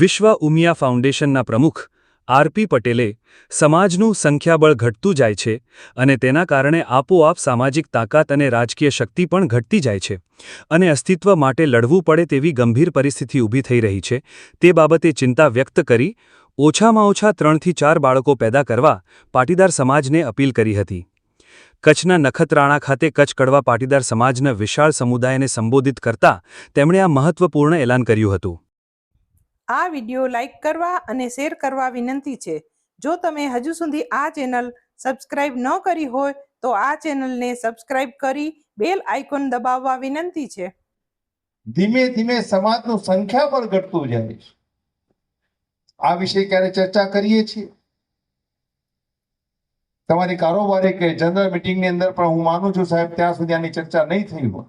વિશ્વ ઉમિયા ફાઉન્ડેશનના પ્રમુખ આરપી પટેલે સમાજનું સંખ્યાબળ ઘટતું જાય છે અને તેના કારણે આપોઆપ સામાજિક તાકાત અને રાજકીય શક્તિ પણ ઘટતી જાય છે અને અસ્તિત્વ માટે લડવું પડે તેવી ગંભીર પરિસ્થિતિ ઊભી થઈ રહી છે. તે બાબતે ચિંતા વ્યક્ત કરી ઓછામાં ઓછા ત્રણથી ચાર બાળકો પેદા કરવા પાટીદાર સમાજને અપીલ કરી હતી. કચ્છના નખત્રાણા ખાતે કચ્છ કડવા પાટીદાર સમાજના વિશાળ સમુદાયને સંબોધિત કરતા તેમણે આ મહત્વપૂર્ણ એલાન કર્યું હતું. આ વિડિયો લાઈક કરવા અને શેર કરવા વિનંતી છે. જો તમે હજુ સુધી આ ચેનલ સબસ્ક્રાઇબ ન કરી હોય, તો આ ચેનલને સબસ્ક્રાઇબ કરી બેલ આઇકોન દબાવવા વિનંતી છે. ધીમે ધીમે સમાજનું સંખ્યાબળ ઘટતું જાય છે. આ વિશે ક્યારે ચર્ચા કરીએ છીએ? તમારી કારોબારી કે જનરલ મિટિંગની અંદર પણ હું માનું છું સાહેબ, ત્યાં સુધી આની ચર્ચા નહીં થઈ હોય.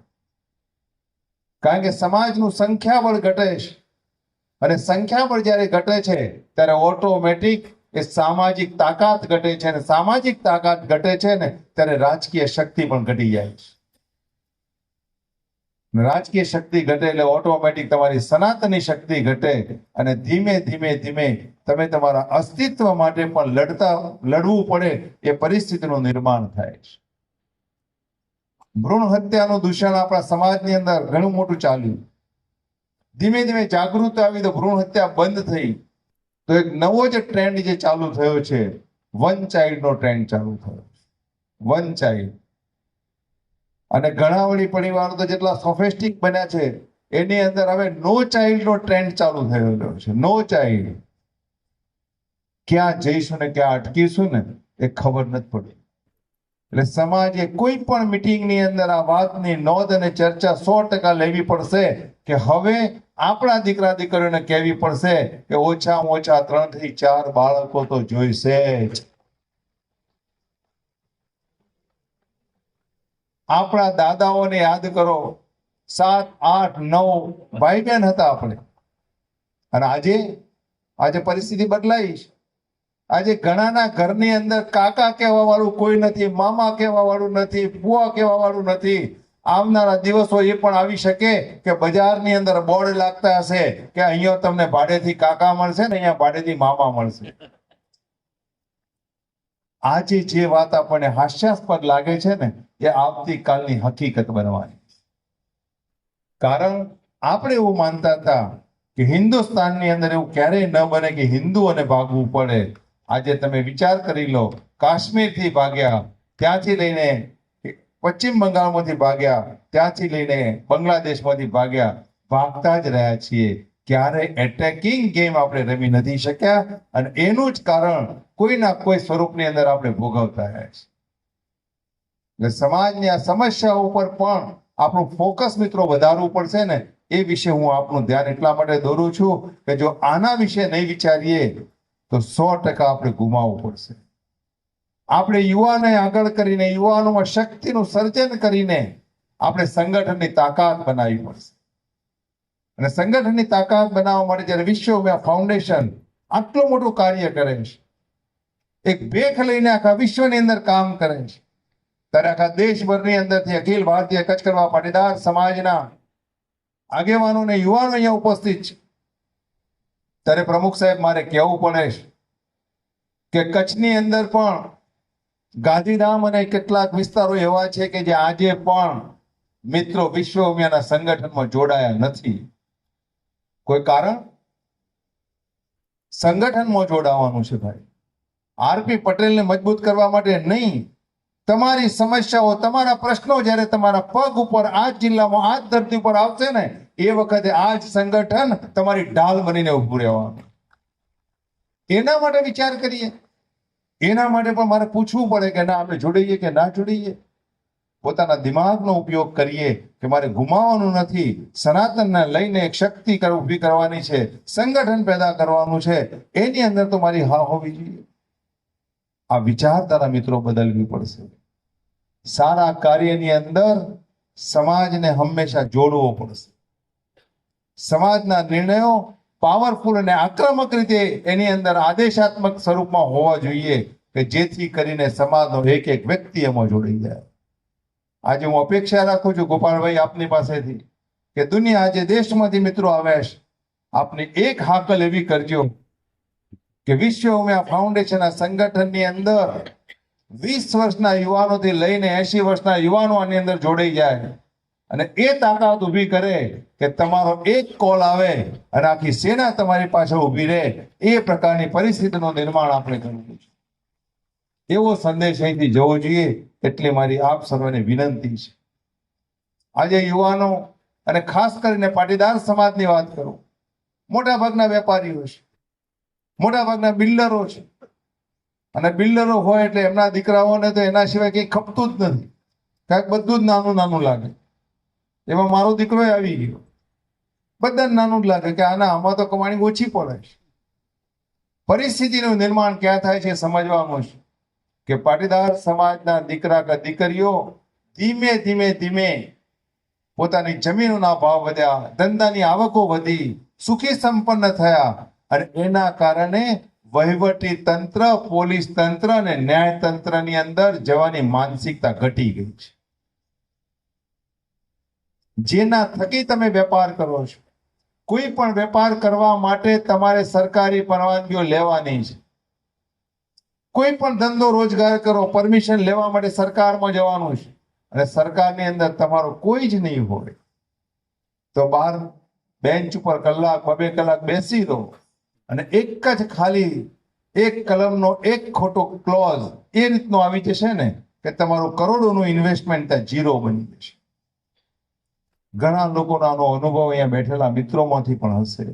કારણ કે સમાજનું સંખ્યાબળ ઘટે છે. અને સંખ્યાબળ જ્યારે ઘટે છે, ત્યારે ઓટોમેટિક એ સામાજિક તાકાત ઘટે છે અને સામાજિક તાકાત ઘટે છે ને, ત્યારે રાજકીય શક્તિ પણ ઘટી જાય છે. રાજકીય શક્તિ ઘટે એટલે ઓટોમેટિક તમારી સનાતની શક્તિ ઘટે અને ધીમે ધીમે ધીમે તમે તમારા અસ્તિત્વ માટે પણ લડતા, લડવું પડે એ પરિસ્થિતિનું નિર્માણ થાય છે. ભ્રૂણ હત્યાનું દૂષણ આપણા સમાજની અંદર ઘણું મોટું ચાલ્યું. ધીમે ધીમે જાગૃત આવી તો ભ્રૂણ હત્યા બંધ થઈ. તો એક નવો જ ટ્રેન્ડ જે ચાલુ થયો છે વન ચાઇલ્ડનો ટ્રેન્ડ ચાલુ થયો વન ચાઇલ્ડ અને ઘણા વળી પરિવારો તો જેટલા સોફેસ્ટિક બન્યા છે, એની અંદર હવે નો ચાઇલ્ડનો ટ્રેન્ડ ચાલુ થયેલો છે. નો ચાઇલ્ડ ક્યાં જઈશું ને ક્યાં અટકીશું ને, એ ખબર નથી પડી એટલે સમાજે કોઈ પણ મિટિંગની અંદર આ વાતની નોંધ અને ચર્ચા સો ટકા લેવી પડશે કે હવે આપણા દીકરા દીકરીઓને કહેવી પડશે કે ઓછામાં ઓછા ત્રણથી ચાર બાળકો તો જોઈશે જ. આપણા દાદાઓને યાદ કરો, સાત, આઠ, નવ ભાઈ બહેન હતા આપણે. અને આજે આજે પરિસ્થિતિ બદલાઈ છે. આજે ઘણાના ઘરની અંદર કાકા કહેવા વાળું કોઈ નથી, મામા કહેવા વાળું નથી ફુવા કહેવા વાળું નથી. આવનારા દિવસો એ પણ આવી શકે કે બજારની અંદર બોર્ડ લાગતા હશે કે અહીંયા તમને ભાડેથી કાકા મળશે ને અહીંયા ભાડેથી મામા મળશે. આજે જે વાત આપણને હાસ્યાસ્પદ લાગે છે ને, એ આવતીકાલની હકીકત બનવાની. કારણ આપણે એવું માનતા હતા કે હિન્દુસ્તાનની અંદર એવું ક્યારેય ન બને કે હિન્દુઓને ભાગવું પડે. આજે તમે વિચાર કરી લો, કાશ્મીરથી ભાગ્યા, ત્યાંથી લઈને પશ્ચિમ બંગાળમાંથી ભાગ્યા, ત્યાંથી લઈને બાંગ્લાદેશમાંથી ભાગ્યા, ભાગતા જ રહ્યા છીએ. ક્યારે એટેકિંગ ગેમ આપણે રમી નથી શક્યા અને એનું જ કારણ કોઈના કોઈ સ્વરૂપની અંદર આપણે ભોગવતા રહ્યા છીએ. એટલે સમાજની આ સમસ્યાઓ ઉપર પણ આપણું ફોકસ મિત્રો વધારવું પડશે ને, એ વિશે હું આપનું ધ્યાન એટલા માટે દોરું છું કે જો આના વિશે નહીં વિચારીએ તો સો ટકા આપણે ગુમાવવું પડશે. આપણે યુવાને આગળ કરીને, યુવાનોમાં શક્તિનું સર્જન કરીને આપણે સંગઠનની તાકાત બનાવવી પડશે. અને સંગઠનની તાકાત બનાવવા માટે જ્યારે વિશ્વ ફાઉન્ડેશન આટલું મોટું કાર્ય કરે છે. એક ભેખ લઈને આખા વિશ્વની અંદર કામ કરે છે. ત્યારે આખા દેશભરની અંદરથી અખિલ ભારતીય કચ્છ કરવા પાટીદાર સમાજના આગેવાનો અને યુવાનો અહીંયા ઉપસ્થિત છે. ત્યારે પ્રમુખ સાહેબ મારે કહેવું પડે કે કચ્છની અંદર પણ ગાંધીધામ અને કેટલાક વિસ્તારો એવા છે કે જે આજે પણ મિત્રો વિશ્વ ઉમિયાના સંગઠનમાં જોડાયા નથી. કોઈ કારણ? સંગઠનમાં જોડાવાનું છે ભાઈ. આરપી પટેલને મજબૂત કરવા માટે નહીં. તમારી સમસ્યાઓ, તમારા પ્રશ્નો જ્યારે તમારા પગ ઉપર આ જિલ્લામાં, આ જ ધરતી ઉપર આવશે ને, એ વખતે આ જ સંગઠન તમારી ઢાલ બનીને ઉભું રહેવાનું. એના માટે વિચાર કરીએ. એના માટે પણ મારે પૂછવું પડે કે ના, આપણે જોડાઈએ કે ના જોડાઈએ? પોતાના દિમાગનો ઉપયોગ કરીએ કે મારે ગુમાવવાનું નથી. સનાતનને લઈને એક શક્તિ ઊભી કરવાની છે. સંગઠન પેદા કરવાનું છે. એની અંદર તો મારી હા હોવી જોઈએ. આ વિચારધારા મિત્રો બદલવી પડશે. સારા કાર્યની અંદર સમાજને હંમેશા જોડવો પડશે. સમાજના નિર્ણયો પાવરફુલ અને આક્રમક રીતે એની અંદર આદેશાત્મક સ્વરૂપમાં હોવા જોઈએ કે જેથી કરીને સમાજનો એક એક વ્યક્તિ એમાં જોડાઈ જાય. આજે હું અપેક્ષા રાખું છું ગોપાલભાઈ આપની પાસેથી કે દુનિયા આજે દેશમાંથી મિત્રો આવ્યા છે. આપને એક હાકલ એવી કરજો કે વિશ્વ ઉમિયા ફાઉન્ડેશનના સંગઠનની અંદર વીસ વર્ષના યુવાનોથી લઈને એસી વર્ષના યુવાનો આની અંદર જોડાઈ જાય. અને એ તાકાત ઊભી કરે કે તમારો એક કોલ આવે અને આખી સેના તમારી પાછળ ઊભી રહે. એ પ્રકારની પરિસ્થિતિનું નિર્માણ આપણે કરવું છે. એવો સંદેશ અહીંથી જવો જોઈએ. એટલે મારી આપ સર્વને વિનંતી છે. આજે યુવાનો અને ખાસ કરીને પાટીદાર સમાજની વાત કરું. મોટા ભાગના વેપારીઓ છે. મોટા ભાગના બિલ્ડરો છે. અને બિલ્ડરો હોય એટલે એમના દીકરાઓને તો એના સિવાય કંઈ ખપતું જ નથી. કાંઈક બધું જ નાનું નાનું લાગે. એમાં મારો દીકરો આવી ગયો. બધાને નાનું જ લાગે કે આના આમાં તો કમાણી ઓછી પડે છે. પરિસ્થિતિનું નિર્માણ ક્યાં થાય છે સમજવાનું છે કે પાટીદાર સમાજના દીકરા કે દીકરીઓ ધીમે ધીમે ધીમે પોતાની જમીનોના ભાવ વધ્યા, ધંધાની આવકો વધી, સુખી સંપન્ન થયા અને એના કારણે વહીવટી તંત્ર, પોલીસ તંત્ર અને ન્યાય તંત્રની અંદર જવાની માનસિકતા ઘટી ગઈ છે. જેના થકી તમે વેપાર કરો છો. કોઈ પણ વેપાર કરવા માટે તમારે સરકારી પરવાનગીઓ લેવાની છે. કોઈ પણ ધંધો રોજગાર કરો, પરમિશન લેવા માટે સરકારમાં જવાનું છે. અને સરકારની અંદર તમારો કોઈ જ નહીં હોય. તો બહાર બેન્ચ ઉપર કલાક બબે કલાક બેસી રહો. અને એક જ ખાલી એક કલમનો એક ખોટો ક્લોઝ એ રીતનો આવી જશે ને કે તમારું કરોડોનું ઇન્વેસ્ટમેન્ટ ત્યાં ઝીરો બની જશે. ઘણા લોકોનો અનુભવ અહીંયા બેઠેલા મિત્રોમાંથી પણ હશે.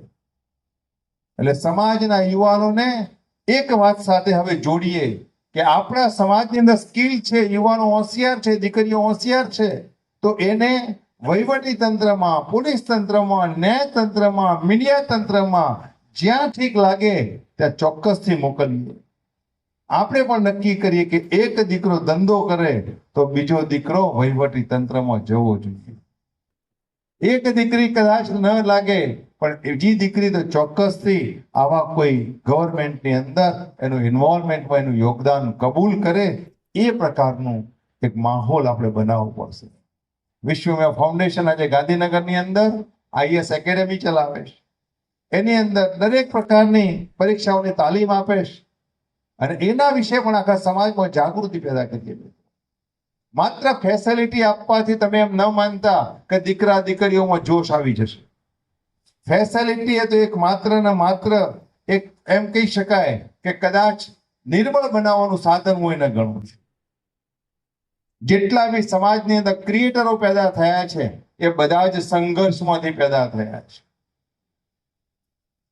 એટલે સમાજના યુવાનોને એક વાત સાથે હવે જોડીએ કે આપણા સમાજની અંદર સ્કિલ છે, યુવાનો હોશિયાર છે, દીકરીઓ હોશિયાર છે, તો એને વહીવટી તંત્રમાં, પોલીસ તંત્રમાં, ન્યાય તંત્રમાં, મીડિયા તંત્રમાં જ્યાં ઠીક લાગે, ત્યાં ચોક્કસથી મોકલીએ. આપણે પણ નક્કી કરીએ કે એક દીકરો ધંધો કરે, તો બીજો દીકરો વહીવટી તંત્રમાં જવો જોઈએ. એક દીકરી કદાચ ન લાગે, પણ બીજી દીકરી તો ચોક્કસથી આવા કોઈ ગવર્મેન્ટની અંદર એનું ઇન્વોલ્વમેન્ટમાં એનું યોગદાન કબૂલ કરે, એ પ્રકારનું એક માહોલ આપણે બનાવવો પડશે. વિશ્વમય ફાઉન્ડેશન આજે ગાંધીનગરની અંદર આઈએસ એકેડેમી ચલાવે છે. એની અંદર દરેક પ્રકારની પરીક્ષાઓની તાલીમ આપીશ અને એના વિશે પણ આખા સમાજમાં જાગૃતિ પેદા કરીએ. માત્ર ફેસિલિટી આપવાથી તમે એમ ન માનતા કે દીકરા દીકરીઓમાં જોશ આવી જશે. ફેસિલિટી એ તો એક માત્ર ને માત્ર એક એમ કહી શકાય કે કદાચ નિર્બળ બનાવવાનું સાધન હું એને ગણું છું. જેટલા બી સમાજની અંદર ક્રિએટરો પેદા થયા છે, એ બધા જ સંઘર્ષમાંથી પેદા થયા છે.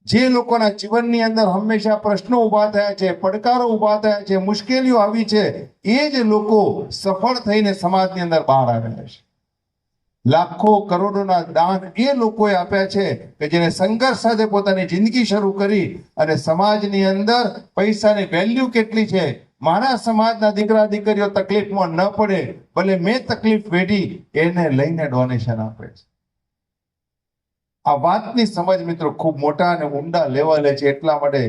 જે લોકોના જીવનની અંદર હંમેશા પ્રશ્નો ઊભા થયા છે, પડકારો ઊભા થયા છે, મુશ્કેલીઓ આવી છે, એ જ લોકો સફળ થઈને સમાજની અંદર બહાર આવ્યા છે. લાખો કરોડોના દાન એ લોકોએ આપ્યા છે કે જેને સંઘર્ષ સાથે પોતાની જિંદગી શરૂ કરી અને સમાજની અંદર પૈસાની વેલ્યુ કેટલી છે, મારા સમાજના દીકરા દીકરીઓ તકલીફમાં ન પડે, ભલે મેં તકલીફ વેઠી, એને લઈને ડોનેશન આપે છે. આ વાતની સમજ મિત્રો ખૂબ મોટા અને ઊંડા લેવલે છે એટલા માટે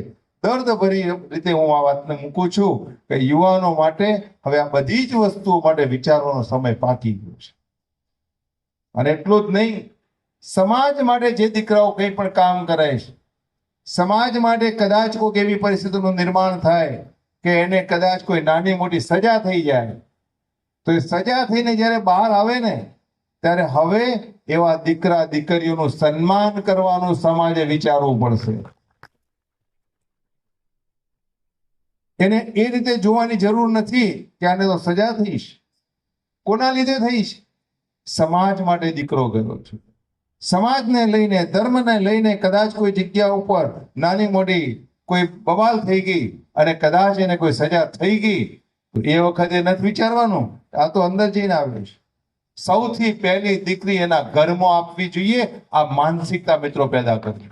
દર્દભરી રીતે હું આ વાતને મૂકું છું કે યુવાનો માટે હવે આ બધી જ વસ્તુઓ માટે વિચારવાનો સમય પાકી ગયો છે. અને એટલું જ નહીં, સમાજ માટે જે દીકરાઓ કંઈ પણ કામ કરે છે, સમાજ માટે કદાચ કોઈક એવી પરિસ્થિતિનું નિર્માણ થાય કે એને કદાચ કોઈ નાની મોટી સજા થઈ જાય. તો એ સજા થઈને જ્યારે બહાર આવે ને, ત્યારે હવે એવા દીકરા દીકરીઓનું સન્માન કરવાનું સમાજે વિચારવું પડશે. એને એ રીતે જોવાની જરૂર નથી કે આને તો સજા થઈશ. કોના લીધે થઈશ? સમાજ માટે દીકરો ગયો છું. સમાજને લઈને, ધર્મને લઈને કદાચ કોઈ જગ્યા ઉપર નાની મોટી કોઈ બવાલ થઈ ગઈ અને કદાચ એને કોઈ સજા થઈ ગઈ એ વખતે નથી વિચારવાનું. આ તો અંદર જઈને આવે છે. સૌથી પહેલી દીકરી એના ઘરમાં આપવી જોઈએ. આ માનસિકતા મિત્રો પેદા કરવી.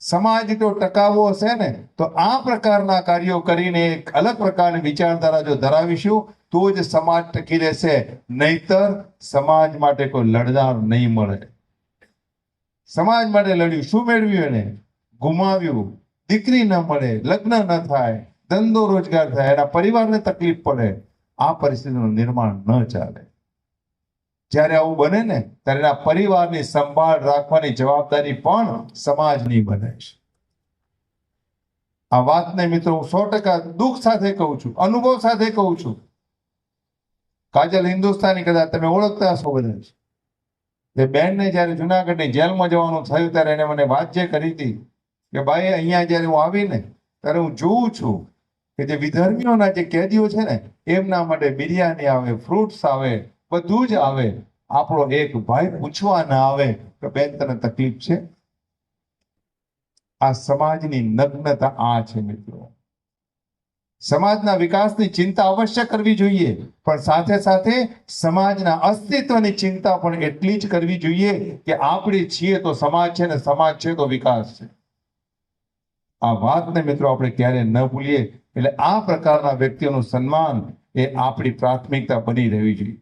સમાજ જો ટકાવવો હશે ને, તો આ પ્રકારના કાર્યો કરીને એક અલગ પ્રકારની વિચારધારા જો ધરાવીશું, તો જ સમાજ ટકી રહેશે. નહીતર સમાજ માટે કોઈ લડનાર નહીં મળે. સમાજ માટે લડ્યું, શું મેળવ્યું એને? ગુમાવ્યું. દીકરી ન મળે, લગ્ન ન થાય, ધંધો રોજગાર થાય, એના પરિવારને તકલીફ પડે. આ પરિસ્થિતિનું નિર્માણ ન ચાલે. જ્યારે આવું બને ને, ત્યારે આ પરિવારની સંભાળ રાખવાની જવાબદારી પણ સમાજની બને છે. આ વાતને મિત્રો હું સો ટકા દુઃખ સાથે કહું છું, અનુભવ સાથે કહું છું. કાજલ હિન્દુસ્તાની કદાચ તમે ઓળખતા હશો બધા જ. તે બેનને જ્યારે જુનાગઢની જેલમાં જવાનું થયું, ત્યારે એને મને વાત જે કરી હતી કે, ભાઈ, અહીંયા જ્યારે હું આવીને, ત્યારે હું જોઉં છું કે જે વિધર્મીઓના જે કેદીઓ છે ને, એમના માટે બિરયાની આવે ફ્રૂટ્સ આવે, બધું જ આવે. આપણો એક ભાઈ પૂછવા ના આવે કે બેન, તને તકલીફ છે? આ સમાજની નગ્નતા આ છે મિત્રો. સમાજના વિકાસની ચિંતા અવશ્ય કરવી જોઈએ, પણ સાથે સાથે સમાજના અસ્તિત્વની ચિંતા પણ એટલી જ કરવી જોઈએ કે આપણે છીએ તો સમાજ છે ને સમાજ છે તો વિકાસ છે. આ વાતને મિત્રો આપણે ક્યારે ન ભૂલીએ. એટલે આ પ્રકારના વ્યક્તિઓનું સન્માન એ આપણી પ્રાથમિકતા બની રહેવી જોઈએ.